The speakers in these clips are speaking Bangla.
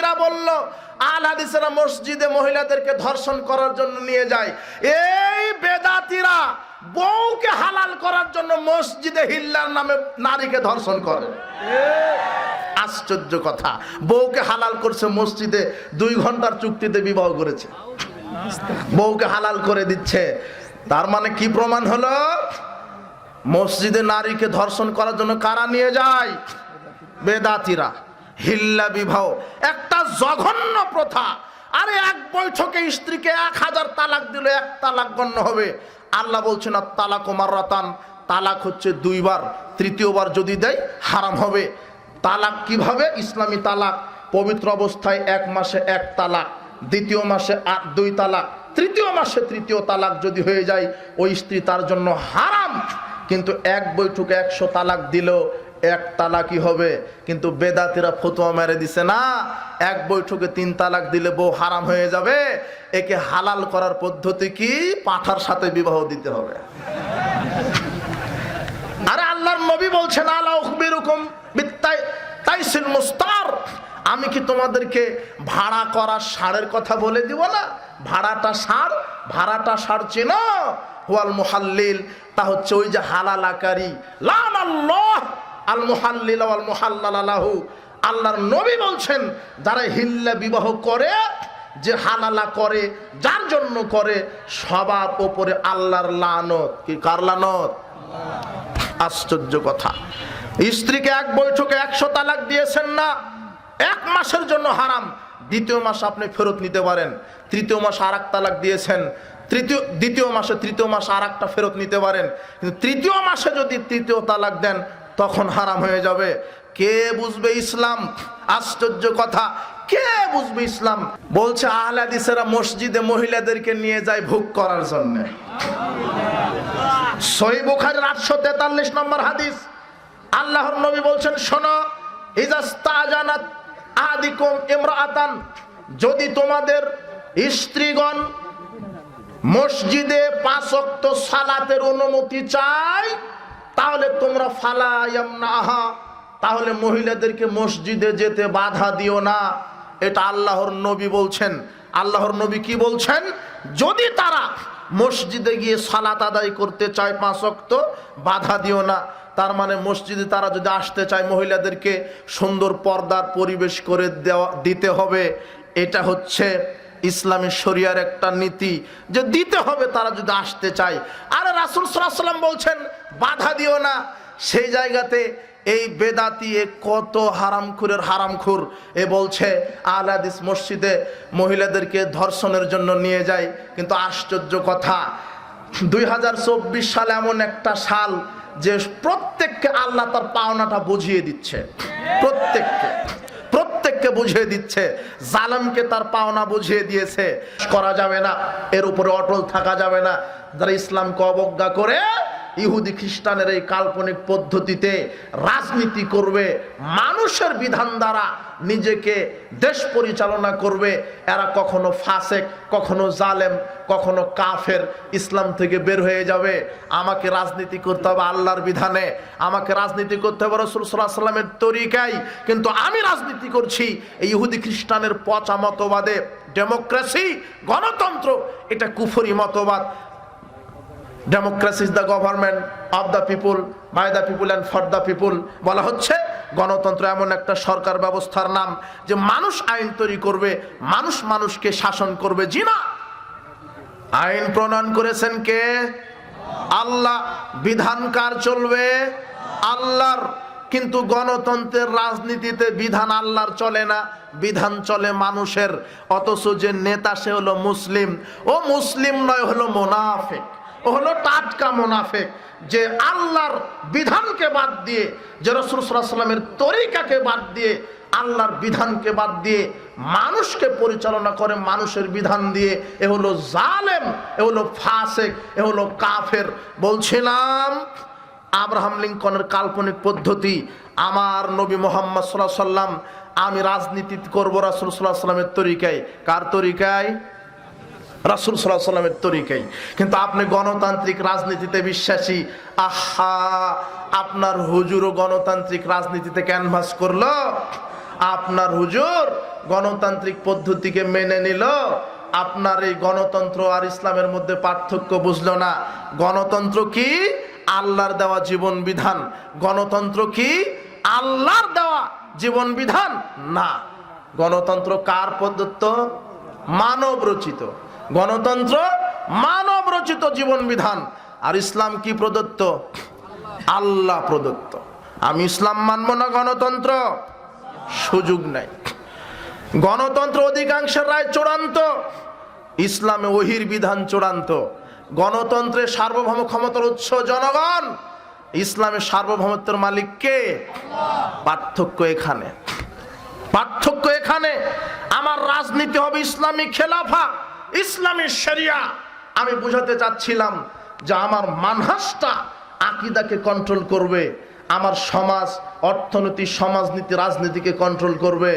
বেদাতিরা বলল, আল হাদিসেরা মসজিদে মহিলাদেরকে ধর্ষণ করার জন্য নিয়ে যায়। এই বেদাতিরা বউকে হালাল করার জন্য মসজিদে হিল্লার নামে নারীকে ধর্ষণ করে। আশ্চর্য কথা। বউকে হালাল করছে মসজিদে, দুই ঘণ্টার চুক্তিতে বিবাহ করেছে। বউকে হালাল করে দিচ্ছে। তার মানে কি প্রমাণ হলো? মসজিদে নারীকে ধর্ষণ করার জন্য কারা নিয়ে যায়? বেদাতিরা। হিল্লা বিবাহ, একটা জঘন্য প্রথা। আরে এক বৈঠকে স্ত্রীকে এক হাজার তালাক দিলে এক তালাক গণ্য হবে। আল্লাহ বলছেন আর তালাক ওমার রাতান তালাক হচ্ছে দুইবার, তৃতীয়বার যদি দেয় হারাম হবে। তালাক কীভাবে? ইসলামী তালাক, পবিত্র অবস্থায় এক মাসে এক তালাক, দ্বিতীয় মাসে আট দুই তালাক, তৃতীয় মাসে তৃতীয় তালাক যদি হয়ে যায়, ওই স্ত্রী তার জন্য হারাম। কিন্তু এক বৈঠকে একশো তালাক দিলেও এক তালাকই হবে? কিন্তু বেদাতিরা ফতুয়া মেরে দিছে, না, এক বৈঠকে তিন তালাক দিলে বউ হারাম হয়ে যাবে। একে হালাল করার পদ্ধতি কি? পাঠার সাথে বিবাহ দিতে হবে। আরে আল্লাহর নবী বলছেন, আলা উখবিরুকুম বিত্তাই মুস্তার। আমি কি তোমাদেরকে ভাড়া করা সারের কথা বলে দিব না? ভাড়াটা সার ভাড়াটা সার চেন? ওয়াল মুহাল্লিল, তা হচ্ছে ওই যে হালাল আকারী। লান আল্লাহ আল মুহাল্লিল ওয়াল মুহাল্লাল আল্লাহর নবী বলছেন, যারা হিল্লা বিবাহ করে, যে হালালা করে, যার জন্য করে, সবার ওপরে আল্লাহর লানত। কি, কার লানত? আশ্চর্য কথা। স্ত্রীকে এক বৈঠকে একশো তালাক দিয়েছেন না। এক মাসের জন্য হারাম। দ্বিতীয় মাস আপনি ফেরত নিতে পারেন। তৃতীয় মাস আর তালাক দিয়েছেন। তৃতীয়, দ্বিতীয় মাসে তৃতীয় মাস আর ফেরত নিতে পারেন। কিন্তু তৃতীয় মাসে যদি তৃতীয় তালাক দেন তখন হারাম হয়ে যাবে। কে বুঝবে ইসলাম? আশ্চর্য কথা। কে বুঝবে ইসলাম? বলছে, আহলাদিসেরা মসজিদে মহিলাদেরকে নিয়ে যায় ভোগ করার জন্যে। আটশো তেতাল্লিশ নম্বর হাদিস। আল্লাহর নবী বলছেন, শোনো ইজাস্তাজানাত যদি তোমাদের স্ত্রীগণ মসজিদে পাঁচ সালাতের অনুমতি চায় তাহলে তোমরা ফালায়াম নাহা তাহলে মহিলাদেরকে মসজিদে যেতে বাধা দিও না। এটা আল্লাহর নবী বলছেন। আল্লাহর নবী কি বলছেন? যদি তারা মসজিদে গিয়ে সালাত আদায় করতে চায় পাঁচ ওয়াক্ত, বাধা দিও না। তার মানে মসজিদে তারা যদি আসতে চায়, মহিলাদেরকে সুন্দর পর্দার পরিবেশ করে দেওয়া, দিতে হবে। এটা হচ্ছে ইসলামী শরিয়ার একটা নীতি যে দিতে হবে তারা যদি আসতে চায়। আর রাসুল সাল্লাম বলছেন, বাধা দিও না। সেই জায়গাতে এই বেদাতি এ কত হারামখুরের হারামখুর। এ বলছে আলাদিস মসজিদে মহিলাদেরকে ধর্ষণের জন্য নিয়ে যায়। কিন্তু আশ্চর্য কথা, দুই সাল এমন একটা সাল যে প্রত্যেককে আল্লাহ তার পাওনাটা বুঝিয়ে দিচ্ছে। প্রত্যেককে। প্রত্যেককে বুঝিয়ে দিচ্ছে, জালেমকে তার পাওনা বুঝিয়ে দিয়েছে। করা যাবে না, এর উপরে অটল থাকা যাবে না। যারা ইসলামকে অবজ্ঞা করে ইহুদি খ্রিস্টানের এই কাল্পনিক পদ্ধতিতে রাজনীতি করবে, মানুষের বিধান দ্বারা নিজেকে দেশ পরিচালনা করবে। এরা কখনো ফাসেক, কখনো জালেম, কখনো কাফের, ইসলাম থেকে বের হয়ে যাবে। আমাকে রাজনীতি করতে হবে আল্লাহর বিধানে। আমাকে রাজনীতি করতে হবে রসুল সাল্লাহ সাল্লামের তরিকায়। কিন্তু আমি রাজনীতি করছি এই ইহুদি খ্রিস্টানের পচা মতবাদে ডেমোক্রেসি, গণতন্ত্র, এটা কুফরি মতবাদ। Democracy is the government of the people by the people and for the people বলা হচ্ছে, গণতন্ত্র এমন একটা সরকার ব্যবস্থার নাম যে মানুষ আইন তৈরি করবে, মানুষ মানুষকে শাসন করবে। জি না। আইন প্রণয়ন করেছেন কে? আল্লাহ। বিধান কার চলবে? আল্লাহর। কিন্তু গণতন্ত্রের রাজনীতিতে বিধান আল্লাহর চলে না, বিধান চলে মানুষের। অথচ যে নেতা সে হলো মুসলিম। ও মুসলিম নয়, হলো মোনাফেক। ও হলো টাটকা মোনাফেক, যে আল্লাহর বিধানকে বাদ দিয়ে, যে রসুল সাল্লামের তরিকাকে বাদ দিয়ে, আল্লাহর বিধানকে বাদ দিয়ে মানুষকে পরিচালনা করে মানুষের বিধান দিয়ে, এ হলো জালেম, এ হলো ফাসেক, এ হলো কাফের। বলছিলাম, আব্রাহাম লিঙ্কনের কাল্পনিক পদ্ধতি, আমার নবী মোহাম্মদ সাল্লাহ সাল্লাম আমি রাজনীতি করব রাসুল সাল্লাহ সাল্লামের তরিকায়। কার তরিকায়? রাসুল সাল্লাহ সাল্লামের তরিকাই। কিন্তু আপনি গণতান্ত্রিক রাজনীতিতে বিশ্বাসী, আহা, আপনার হুজুরও গণতান্ত্রিক রাজনীতিতে ক্যানভাস করল, আপনার হুজুর গণতান্ত্রিক পদ্ধতিকে মেনে নিল, আপনার এই গণতন্ত্র আর ইসলামের মধ্যে পার্থক্য বুঝলো না। গণতন্ত্র কি? আল্লাহর দেওয়া জীবন বিধান। গণতন্ত্র কি? আল্লাহর দেওয়া জীবন বিধান? না। গণতন্ত্র কার প্রদত্ত মানব রচিত। গণতন্ত্র মানব রচিত জীবন বিধান। আর ইসলাম কি প্রদত্ত? আল্লাহ প্রদত্ত। আমি ইসলাম মানব না গণতন্ত্র? সুযোগ নাই। গণতন্ত্র অধিকাংশের রায় চূড়ান্ত। ইসলামে ওহির বিধান চূড়ান্ত। গণতন্ত্রে সার্বভৌম ক্ষমতার উৎস জনগণ। ইসলামের সার্বভৌমত্বের মালিক কে? পার্থক্য এখানে। পার্থক্য এখানে। আমার রাজনীতি হবে ইসলামী খেলাফা। ইসলামী শরিয়া। আমি বুঝাতে চাচ্ছিলাম যে আমার মানহাসটা আকিদাকে কন্ট্রোল করবে, আমার সমাজ, অর্থনীতি, সমাজনীতি, রাজনীতিকে কন্ট্রোল করবে,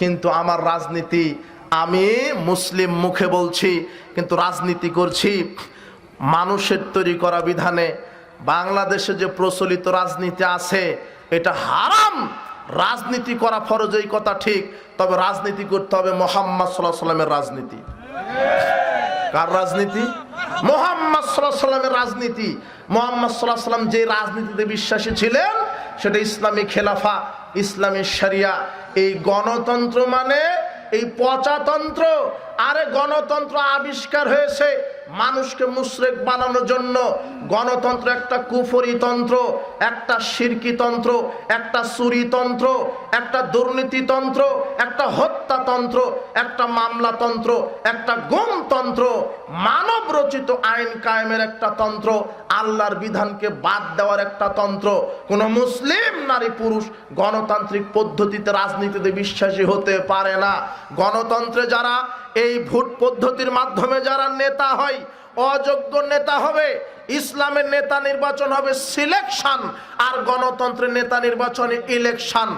কিন্তু আমার রাজনীতি আমি মুসলিম মুখে বলছি, কিন্তু রাজনীতি করছি মানুষের তৈরি করা বিধানে। বাংলাদেশে যে প্রচলিত রাজনীতি আছে, এটা হারাম। রাজনীতি করা ফরজ এই কথা ঠিক, তবে রাজনীতি করতে হবে মোহাম্মদ সাল্লাহ সাল্লামের রাজনীতি। কার রাজনীতি? মোহাম্মদ রাজনীতি। মোহাম্মদ সাল্লাম যে রাজনীতিতে বিশ্বাসী ছিলেন, সেটা ইসলামী খেলাফা, ইসলামী সারিয়া এই গণতন্ত্র মানে এই পচাতন্ত্র। আরে গণতন্ত্র আবিষ্কার হয়েছে মানুষকে মুশরেক বানানোর জন্য গণতন্ত্র একটা কুফরি তন্ত্র, একটা সিরকি তন্ত্র, একটা চুরিতন্ত্র একটা দুর্নীতিতন্ত্র একটা হত্যা তন্ত্র, একটা মামলাতন্ত্র একটা গুমতন্ত্র মানব রচিত আইন কায়েমের একটা তন্ত্র আল্লাহর বিধানকে বাদ দেওয়ার একটা তন্ত্র। কোন মুসলিম নারী পুরুষ গণতান্ত্রিক পদ্ধতিতে রাজনীতিতে বিশ্বাসী হতে পারে না। গণতন্ত্রে যারা এই ভোট পদ্ধতির মাধ্যমে যারা নেতা হয়, অযোগ্য নেতা হবে, ইসলামের নেতা নির্বাচন হবে সিলেকশন আর গণতন্ত্রের নেতা নির্বাচনে ইলেকশন